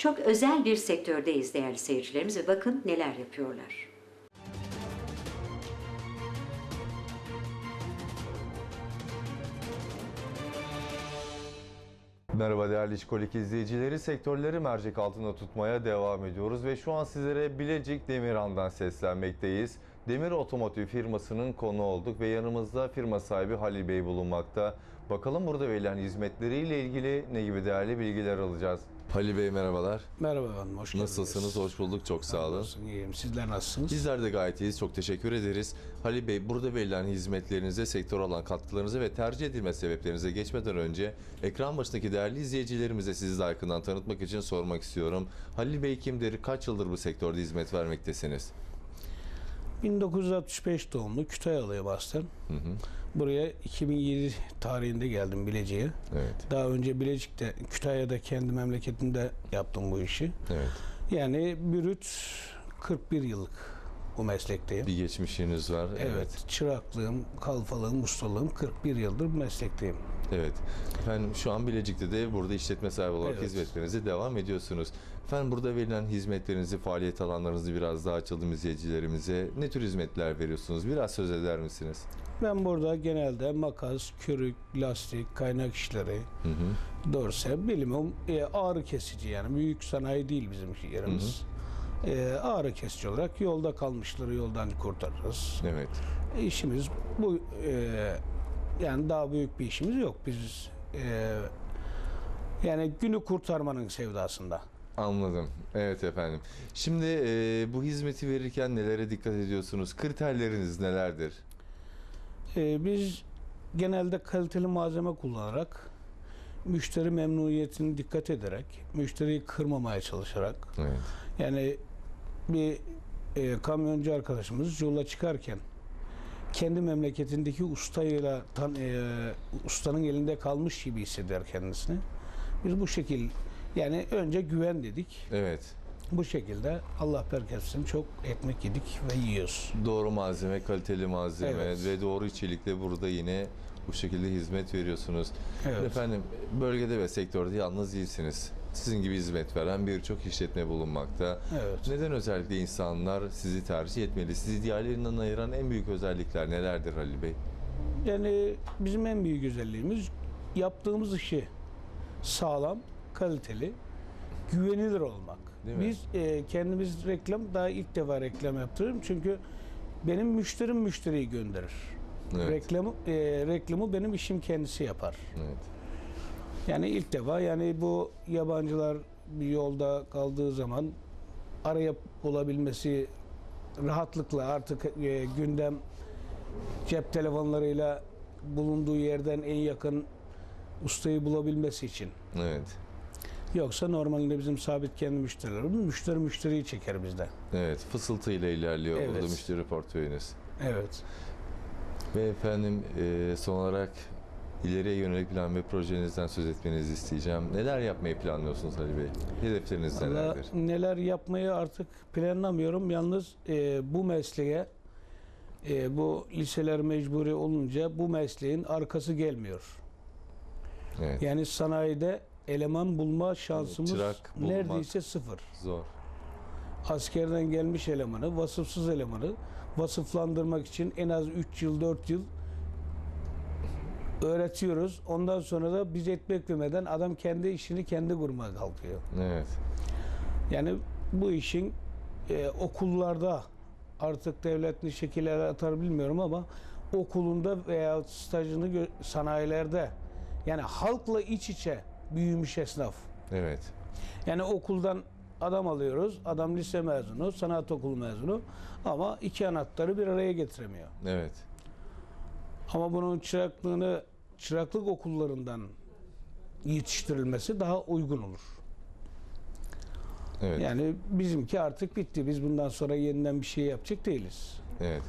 Çok özel bir sektördeyiz değerli seyircilerimiz ve bakın neler yapıyorlar. Merhaba değerli İşkolik izleyicileri. Sektörleri mercek altında tutmaya devam ediyoruz ve şu an sizlere Bilecik Demirhan'dan seslenmekteyiz. Demir Otomotiv firmasının konu olduk ve yanımızda firma sahibi Halil Bey bulunmakta. Bakalım burada verilen hizmetleriyle ilgili ne gibi değerli bilgiler alacağız. Halil Bey merhabalar. Merhaba efendim, hoş geldiniz. Nasılsınız? Hoş bulduk. Çok sağ olun. Olsun, iyiyim. Sizler nasılsınız? Bizler de gayet iyiyiz. Çok teşekkür ederiz. Halil Bey, burada verilen hizmetlerinize, sektör alan katkılarınıza ve tercih edilme sebeplerinize geçmeden önce ekran başındaki değerli izleyicilerimize sizi de yakından tanıtmak için sormak istiyorum. Halil Bey kimdir? Kaç yıldır bu sektörde hizmet vermektesiniz? 1965 doğumlu Kütahyalıyım aslen. Buraya 2007 tarihinde geldim Bilecik'e. Evet. Daha önce Bilecik'te, Kütahya'da kendi memleketimde yaptım bu işi. Evet. Yani bürüt 41 yıllık bu meslekteyim. Bir geçmişiniz var. Evet, çıraklığım, kalfalığım, ustalığım 41 yıldır bu meslekteyim. Evet. Efendim şu an Bilecik'te de burada işletme sahibi olarak Evet. hizmetlerinize devam ediyorsunuz. Efendim burada verilen hizmetlerinizi, faaliyet alanlarınızı biraz daha açalım izleyicilerimize. Ne tür hizmetler veriyorsunuz? Biraz söz eder misiniz? Ben burada genelde makas, kürük, lastik, kaynak işleri, Hı hı. dorse, bilimum e, ağrı kesici yani büyük sanayi değil bizim yerimiz. E, ağrı kesici olarak yolda kalmışları yoldan kurtarırız. Evet. E, işimiz bu e, yani daha büyük bir işimiz yok. Biz e, yani günü kurtarmanın sevdasında. Anladım. Evet efendim. Şimdi e, bu hizmeti verirken nelere dikkat ediyorsunuz? Kriterleriniz nelerdir? E, biz genelde kaliteli malzeme kullanarak müşteri memnuniyetini dikkat ederek müşteriyi kırmamaya çalışarak Evet. Yani bir e, kamyoncu arkadaşımız yola çıkarken kendi memleketindeki ustayla tan, e, ustanın elinde kalmış gibi hisseder kendisini. Biz bu şekil yani önce güven dedik. Evet. Bu şekilde Allah berketsin çok ekmek yedik ve yiyoruz. Doğru malzeme, kaliteli malzeme Evet. ve doğru içerikle burada yine bu şekilde hizmet veriyorsunuz. Evet. Efendim bölgede ve sektörde yalnız değilsiniz. Sizin gibi hizmet veren birçok işletme bulunmakta. Evet. Neden özellikle insanlar sizi tercih etmeli? Sizi diğerlerinden ayıran en büyük özellikler nelerdir Halil Bey? Yani bizim en büyük özelliğimiz yaptığımız işi sağlam, kaliteli, güvenilir olmak. Değil? Biz e, kendimiz reklam daha ilk defa reklam yaptırıyorum çünkü benim müşterim müşteriyi gönderir. Evet. Reklamı e, reklamı benim işim kendisi yapar. Evet. Yani ilk defa yani bu yabancılar bir yolda kaldığı zaman araya bulabilmesi rahatlıkla artık e, gündem cep telefonlarıyla bulunduğu yerden en yakın ustayı bulabilmesi için. Evet. Yoksa normalde bizim sabit kendi müşterilerimiz müşteri müşteriyi çeker bizde. Evet. Fısıltıyla ilerliyor burada Evet. müşteri portföyünüz. Evet. Ve efendim e, son olarak ileriye yönelik plan ve projenizden söz etmenizi isteyeceğim. Neler yapmayı planlıyorsunuz Ali Bey? Hedefleriniz Valla nelerdir? neler yapmayı artık planlamıyorum. Yalnız e, bu mesleğe e, bu liseler mecburi olunca bu mesleğin arkası gelmiyor. Evet. Yani sanayide eleman bulma şansımız Çırak bulmak. neredeyse sıfır. Zor. Askerden gelmiş elemanı, vasıfsız elemanı vasıflandırmak için en az 3 yıl, 4 yıl öğretiyoruz. Ondan sonra da biz etmek vermeden adam kendi işini kendi kurmaya kalkıyor. Evet. Yani bu işin e, okullarda artık devlet ne şekiller atar bilmiyorum ama okulunda veya stajını sanayilerde yani halkla iç içe büyümüş esnaf. Evet. Yani okuldan adam alıyoruz. Adam lise mezunu, sanat okulu mezunu ama iki anahtarı bir araya getiremiyor. Evet. Ama bunun çıraklığını çıraklık okullarından yetiştirilmesi daha uygun olur. Evet. Yani bizimki artık bitti. Biz bundan sonra yeniden bir şey yapacak değiliz. Evet.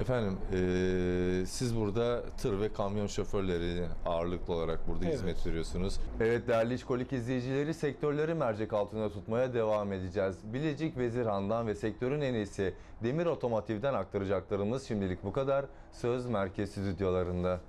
Efendim eee, siz burada tır ve kamyon şoförleri ağırlıklı olarak burada Evet. hizmet veriyorsunuz. Evet değerli işkolik izleyicileri sektörleri mercek altında tutmaya devam edeceğiz. Bilecik Vezirhan'dan ve sektörün en iyisi Demir Otomotiv'den aktaracaklarımız şimdilik bu kadar. Söz merkez stüdyolarında.